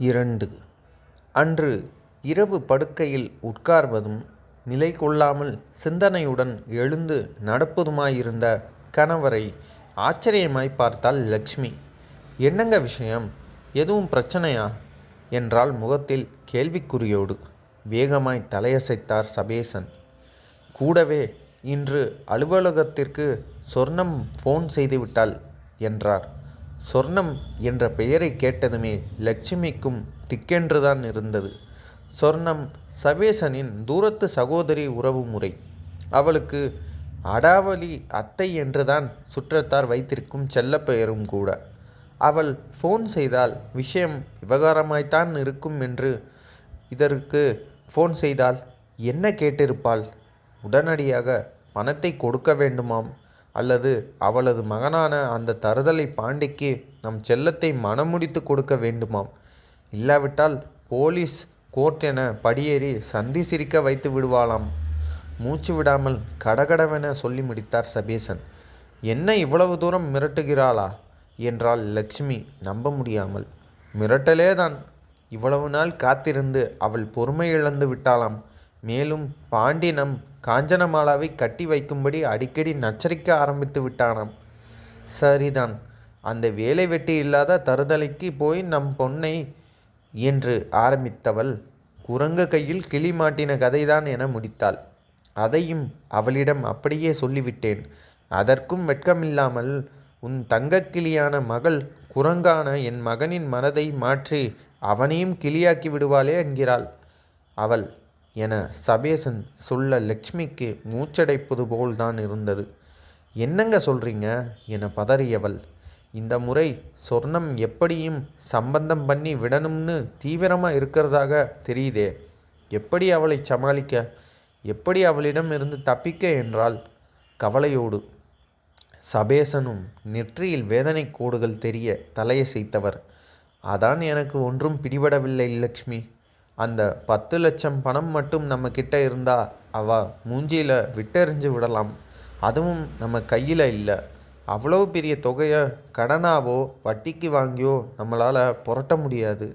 இரண்டு. அன்று இரவு படுக்கையில் உட்கார்வதும் நிலை கொள்ளாமல் சிந்தனையுடன் எழுந்து நடப்பதுமாயிருந்த கணவரை ஆச்சரியமாய் பார்த்தாள் லக்ஷ்மி என்னங்க விஷயம்? எதுவும் பிரச்சனையா? என்றால் முகத்தில் கேள்விக்குறியோடு. வேகமாய் தலையசைத்தார் சபேசன். கூடவே இன்று அலுவலகத்திற்கு சொர்ணம் ஃபோன் செய்துவிட்டாள் என்றார். சொர்ணம் என்ற பெயரை கேட்டதுமே லட்சுமிக்கும் திக்கென்றுதான் இருந்தது. சொர்ணம் சவேசனின் தூரத்து சகோதரி உறவு முறை. அவளுக்கு அடாவலி அத்தை என்றுதான் சுற்றத்தார் வைத்திருக்கும் செல்லப்பெயரும் கூட. அவள் ஃபோன் செய்தால் விஷயம் விவகாரமாய்த்தான் இருக்கும் என்று இதற்கு ஃபோன் செய்தால் என்ன கேட்டிருப்பாள்? உடனடியாக பணத்தை கொடுக்க வேண்டுமாம். அல்லது அவளது மகனான அந்த தருதலை பாண்டிக்கு நம் செல்லத்தை மனமுடித்து கொடுக்க வேண்டுமாம். இல்லாவிட்டால் போலீஸ் கோர்ட் என படியேறி சந்தி சிரிக்க வைத்து விடுவாளாம். மூச்சு விடாமல் கடகடவென சொல்லி முடித்தார் சபேசன். என்ன இவ்வளவு தூரம் மிரட்டுகிறாளா? என்றாள் லக்ஷ்மி நம்ப முடியாமல். மிரட்டலே தான் இவ்வளவு நாள் காத்திருந்து அவள் பொறுமை இழந்து விட்டாளாம். மேலும் பாண்டினம் காஞ்சனமாலாவை கட்டி வைக்கும்படி அடிக்கடி நச்சரிக்க ஆரம்பித்து விட்டானாம். சரிதான் அந்த வேலை வெட்டி இல்லாத தருதலைக்கு போய் நம் பொன்னை என்று ஆரம்பித்தவள் குரங்கு கையில் கிளி மாட்டின கதைதான் என முடித்தாள். அதையும் அவளிடம் அப்படியே சொல்லிவிட்டேன். அதற்கும் வெட்கமில்லாமல் உன் தங்கக்கிளியான மகள் குரங்கான என் மகனின் மனதை மாற்றி அவனையும் கிளியாக்கி விடுவாளே என்கிறாள். அவள் என சபேசன் சொல்ல லக்ஷ்மிக்கு மூச்சடைப்பது போல்தான் இருந்தது. என்னங்க சொல்கிறீங்க என பதறியவள். இந்த முறை சொர்ணம் எப்படியும் சம்பந்தம் பண்ணி விடணும்னு தீவிரமாக இருக்கிறதாக தெரியுதே. எப்படி அவளை சமாளிக்க? எப்படி அவளிடம் இருந்து தப்பிக்க? என்றால் கவலையோடு. சபேசனும் நெற்றியில் வேதனை கோடுகள் தெரிய தலையசைத்தவர். அதான் எனக்கு ஒன்றும் பிடிபடவில்லை லக்ஷ்மி. அந்த பத்து லட்சம் பணம் மட்டும் நம்ம கிட்ட இருந்தா அவ மூஞ்சியில் விட்டெறிஞ்சு விடலாம். அதுவும் நம்ம கையில் இல்லை. அவ்வளோ பெரிய தொகையை கடனாவோ வட்டிக்கு வாங்கியோ நம்மளால் புரட்ட முடியாது.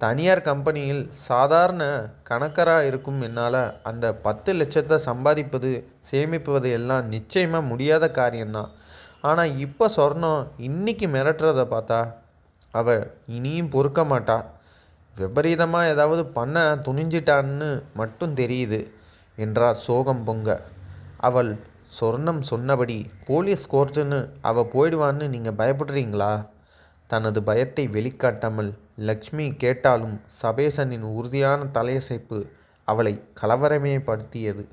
தனியார் கம்பெனியில் சாதாரண கணக்கராக இருக்கும் என்னால் அந்த பத்து லட்சத்தை சம்பாதிப்பது சேமிப்பது எல்லாம் நிச்சயமாக முடியாத காரியம்தான். ஆனால் இப்போ சொர்ணம் இன்னைக்கு மிரட்டுறதை பார்த்தா அவள் இனியும் பொறுக்க மாட்டாள் விபரீதமாக ஏதாவது பண்ண துணிஞ்சிட்டான்னு மட்டும் தெரியுது என்றார் சோகம் பொங்க. அவள் சொர்ணம் சொன்னபடி போலீஸ் கோர்ட்டுன்னு அவள் போயிடுவான்னு நீங்கள் பயப்படுறீங்களா? தனது பயத்தை வெளிக்காட்டாமல் லக்ஷ்மி கேட்டாலும் சபேசனின் உறுதியான தலையசைப்பு அவளை கலவரமே படுத்தியது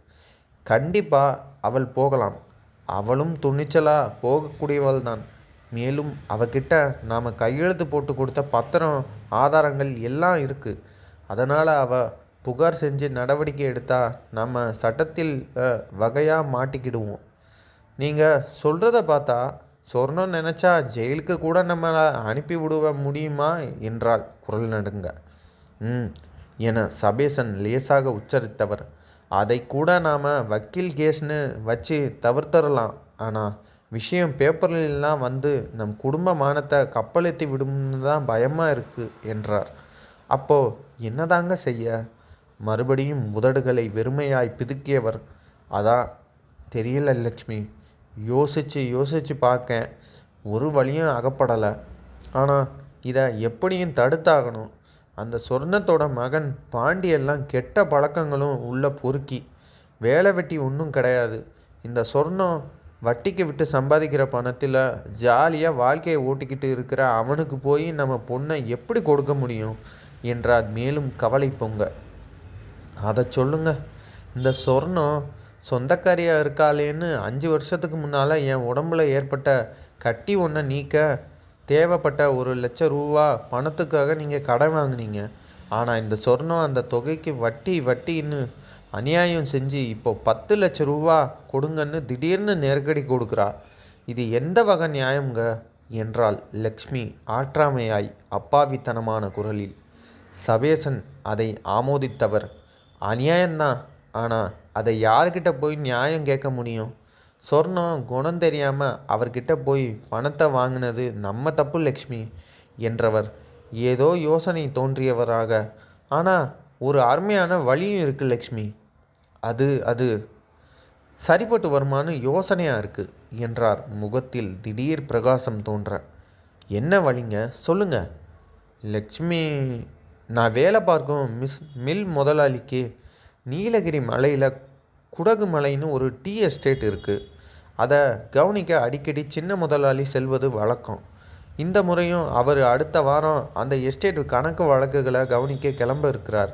கண்டிப்பாக அவள் போகலாம். அவளும் துணிச்சலாக போகக்கூடியவள் தான் மேலும் அவகிட்ட நாம் கையெழுத்து போட்டு கொடுத்த பத்திரம் ஆதாரங்கள் எல்லாம் இருக்குது அதனால் அவள் புகார் செஞ்சு நடவடிக்கை எடுத்தால் நம்ம சட்டத்தில் வகையாக மாட்டிக்கிடுவோம். நீங்கள் சொல்கிறத பார்த்தா சொர்ணம் நினச்சா ஜெயிலுக்கு கூட நம்மளை அனுப்பி விடுவ முடியுமா என்றால் குரல் நடுங்க. ம் என சபேசன் லேசாக உச்சரித்தவர். அதை கூட நாம் வக்கீல் கேஸ்னு வச்சு தவிர்த்தரலாம். ஆனால் விஷயம் பேப்பர்லாம் வந்து நம் குடும்ப மானத்தை கப்பலெத்தி விடும்னு தான் பயமாக இருக்குது என்றார். அப்போது என்னதாங்க செய்ய? மறுபடியும் உதடுகளை வெறுமையாய் பிதுக்கியவர் அதான் தெரியல லக்ஷ்மி யோசித்து யோசித்து பார்க்கேன் ஒரு வழியும் அகப்படலை. ஆனால் இதை எப்படியும் தடுத்தாகணும். அந்த சொர்ணத்தோட மகன் பாண்டியெல்லாம் கெட்ட பழக்கங்களும் உள்ள பொறுக்கி. வேலை வெட்டி ஒன்றும் கிடையாது. இந்த சொர்ணம் வட்டிக்கு விட்டு சம்பாதிக்கிற பணத்தில் ஜாலியாக வாழ்க்கையை ஓட்டிக்கிட்டு இருக்கிற அவனுக்கு போய் நம்ம பொண்ணை எப்படி கொடுக்க முடியும் என்றார் மேலும் கவலை பொங்க. அதை சொல்லுங்க. இந்த சொர்ணம் சொந்தக்காரியாக இருக்காளேன்னு அஞ்சு வருஷத்துக்கு முன்னால் என் உடம்புல ஏற்பட்ட கட்டி ஒன்றை நீக்க தேவைப்பட்ட ஒரு லட்ச ரூபா பணத்துக்காக நீங்கள் கடன் வாங்கினீங்க. ஆனால் இந்த சொர்ணம் அந்த தொகைக்கு வட்டி வட்டின்னு அநியாயம் செஞ்சு இப்போ பத்து லட்ச ரூபா கொடுங்கன்னு திடீர்னு நெருக்கடி கொடுக்குறா. இது எந்த வகை நியாயம்ங்க? என்றாள் லக்ஷ்மி ஆற்றாமையாய் அப்பாவித்தனமான குரலில். சபேசன் அதை ஆமோதித்தவர். அநியாயம்தான் ஆனால் அதை யார்கிட்ட போய் நியாயம் கேட்க முடியும்? சொர்ணம் குணம் தெரியாமல் அவர்கிட்ட போய் பணத்தை வாங்கினது நம்ம தப்பு லக்ஷ்மி என்றவர் ஏதோ யோசனை தோன்றியவராக. ஆனால் ஒரு அருமையான வழியும் இருக்குது லக்ஷ்மி. அது அது. சரிப்பட்டு வருமானு யோசனையாக இருக்குது என்றார் முகத்தில் திடீர் பிரகாசம் தோன்ற. என்ன வழிங்க? சொல்லுங்க. லக்ஷ்மி நான் வேலை பார்க்கும் மிஸ் மில் முதலாளிக்கு நீலகிரி மலையில் குடகு மலைன்னு ஒரு டீ எஸ்டேட் இருக்குது அதை கவனிக்க அடிக்கடி சின்ன முதலாளி செல்வது வழக்கம். இந்த முறையும் அவர் அடுத்த வாரம் அந்த எஸ்டேட் கணக்கு வழக்குகளை கவனிக்க கிளம்ப இருக்கிறார்.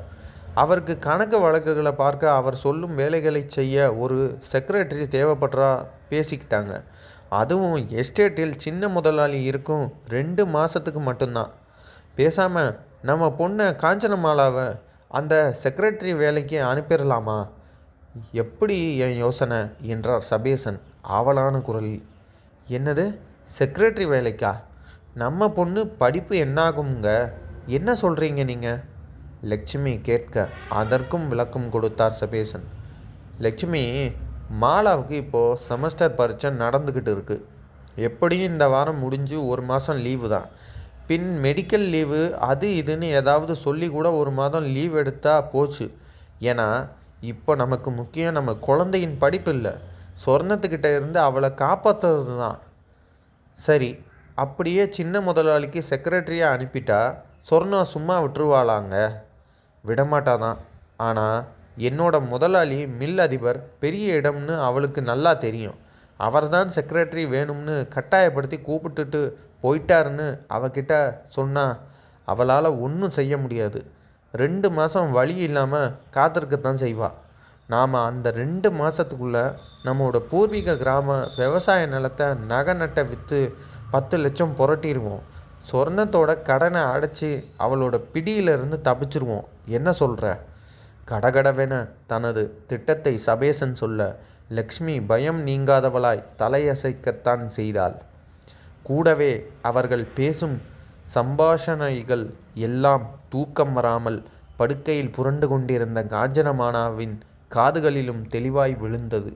அவருக்கு கணக்கு வழக்குகளை பார்க்க அவர் சொல்லும் வேலைகளை செய்ய ஒரு செக்ரட்டரி தேவைப்படுறா பேசிக்கிட்டாங்க. அதுவும் எஸ்டேட்டில் சின்ன முதலாளி இருக்கும் ரெண்டு மாதத்துக்கு மட்டும்தான். பேசாமல் நம்ம பொண்ணை காஞ்சனமாலாவை அந்த செக்ரட்டரி வேலைக்கு அனுப்பிடலாமா? எப்படி என் யோசனை? என்றார் சபேசன் ஆவலான குரலில். என்னது? செக்ரட்டரி வேலைக்கா? நம்ம பொண்ணு படிப்பு என்னாகுங்க என்ன சொல்கிறீங்க நீங்கள் லட்சுமி கேட்க அதற்கும் விளக்கம் கொடுத்தார் சபேசன். லட்சுமி மாலாவுக்கு இப்போது செமஸ்டர் பரீட்சை நடந்துக்கிட்டு இருக்குது எப்படியும் இந்த வாரம் முடிஞ்சு ஒரு மாதம் லீவு தான். பின் மெடிக்கல் லீவு அது இதுன்னு ஏதாவது சொல்லி கூட ஒரு மாதம் லீவ் எடுத்தால் போச்சு. ஏன்னா இப்போ நமக்கு முக்கியம் நம்ம குழந்தையின் படிப்பு இல்லை. சொர்ணத்துக்கிட்ட இருந்து அவளை காப்பாற்றுறது தான். சரி அப்படியே சின்ன முதலாளிக்கு செக்ரட்டரியாக அனுப்பிட்டா சொர்ணம் சும்மா விட்டுருவாளாங்க? விடமாட்டாதான் ஆனால் என்னோட முதலாளி மில் அதிபர் பெரிய இடம்னு அவளுக்கு நல்லா தெரியும். அவர்தான் செக்ரட்டரி வேணும்னு கட்டாயப்படுத்தி கூப்பிட்டுட்டு போயிட்டாருன்னு அவகிட்ட சொன்னால் அவளால் ஒன்றும் செய்ய முடியாது. ரெண்டு மாதம் வழி இல்லாமல் காத்திருக்கத்தான் செய்வாள் நாம் அந்த ரெண்டு மாதத்துக்குள்ளே நம்மளோட பூர்வீக கிராம விவசாய நிலத்தை நகை நட்டை விற்று பத்து லட்சம் புரட்டிடுவோம் சொர்ணத்தோட கடனை அடைச்சி அவளோட பிடியிலிருந்து தப்பிச்சிருவோம். என்ன சொல்கிற கடகடவென தனது திட்டத்தை சபேசன் சொல்ல லக்ஷ்மி பயம் நீங்காதவளாய் தலையசைக்கத்தான் செய்தாள். கூடவே அவர்கள் பேசும் சம்பாஷணைகள் எல்லாம் தூக்கம் வராமல் படுக்கையில் புரண்டு கொண்டிருந்த காஞ்சனமானாவின் காதுகளிலும் தெளிவாய் விழுந்தது.